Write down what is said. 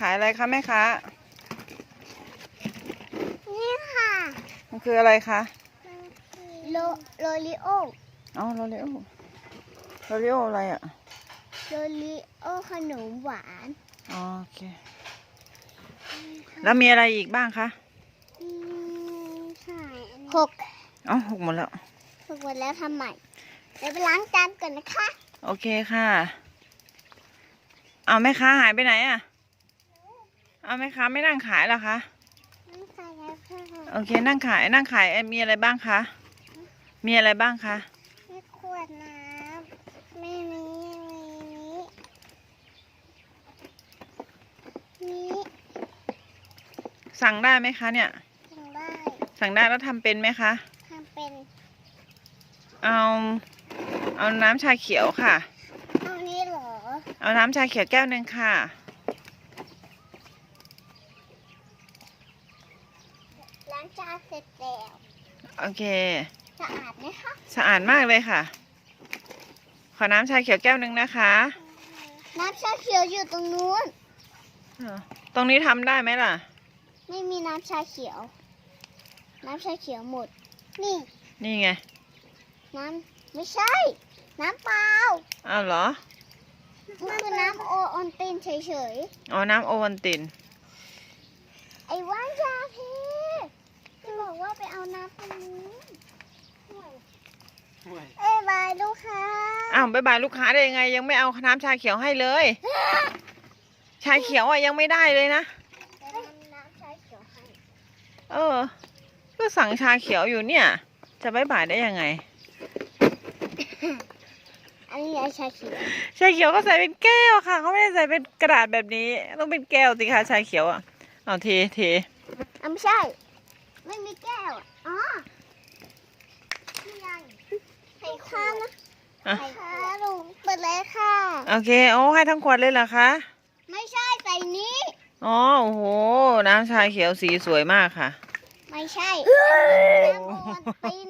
ขายอะไรคะแม่ค้านี่ค่ะมันคืออะไรคะโลโลลิโออ๋อโรเลโอโรเลโออะไรอะโลลิโอขนมหวานอ๋อโอเค แล้วมีอะไรอีกบ้างคะอืมใช่หกอ๋อหกหมดแล้วหกหมดแล้วทำใหม่เดี๋ยวไปล้างจานก่อนนะคะ โอเคค่ะ เอาแม่ค้าหายไปไหนอะ เอาแม่ค้าไม่นั่งขายเหรอคะนี่ใส่แล้วค่ะโอเคนั่งขายนั่งขายเอ่อมีอะไรบ้างคะมีอะไรบ้างคะมีขวดน้ำไม่มีมีนี้นี้สั่งได้ไหมคะเนี่ยทำได้สั่งได้แล้วทำเป็นไหมคะทำเป็นเอาเอาน้ำชาเขียวค่ะ เอานี้เหรอ เอาน้ำชาเขียวแก้วหนึ่งค่ะ ล้างจานเสร็จแล้วโอเค สะอาดไหมคะสะอาดมากเลยค่ะ ขอน้ำชาเขียวแก้วหนึ่งนะคะน้ำชาเขียวอยู่ตรงนู้น ตรงนี้ทำได้ไหมล่ะ ไม่มีน้ำชาเขียว น้ำชาเขียวหมด นี่ นี่ไง น้ำไม่ใช่ น้ำเปล่าอ้าวเหรอ มันคือน้ำโอออนตินเฉยอ๋อ น้ำโอวัลตินๆไอ้ว่านยาเพจะบอกว่าไปเอาน้ำตรงนี้เอ้ยบายลูกค้า อ้าวบายบายลูกค้าได้ยังไง ยังไม่เอาน้ำชาเขียวให้เลย ชาเขียวอะยังไม่ได้เลยนะเดี๋ยวทำน้ำชาเขียวให้เออ ก็สั่งชาเขียวอยู่เนี่ย จะบายบายได้ยังไง อันนี้ไอ้ชาเขียวชาเขียวก็ใส่เป็นแก้วค่ะเขาไม่ได้ใส่เป็นกระดาษแบบนี้ ต้องเป็นแก้วสิคะชาเขียวอะเอาเทเทอะไม่ใช่ ไม่มีแก้วอะอ๋อนี่ไงไข่ค้านะอะ โอเค โอ้ให้ทั้งขวดเลยเหรอคะ ไม่ใช่ใส่นี้ อ๋อ โอ้โห น้ำชาเขียวสีสวยมากค่ะ ไม่ใช่น้ำโอวัลตินโอเค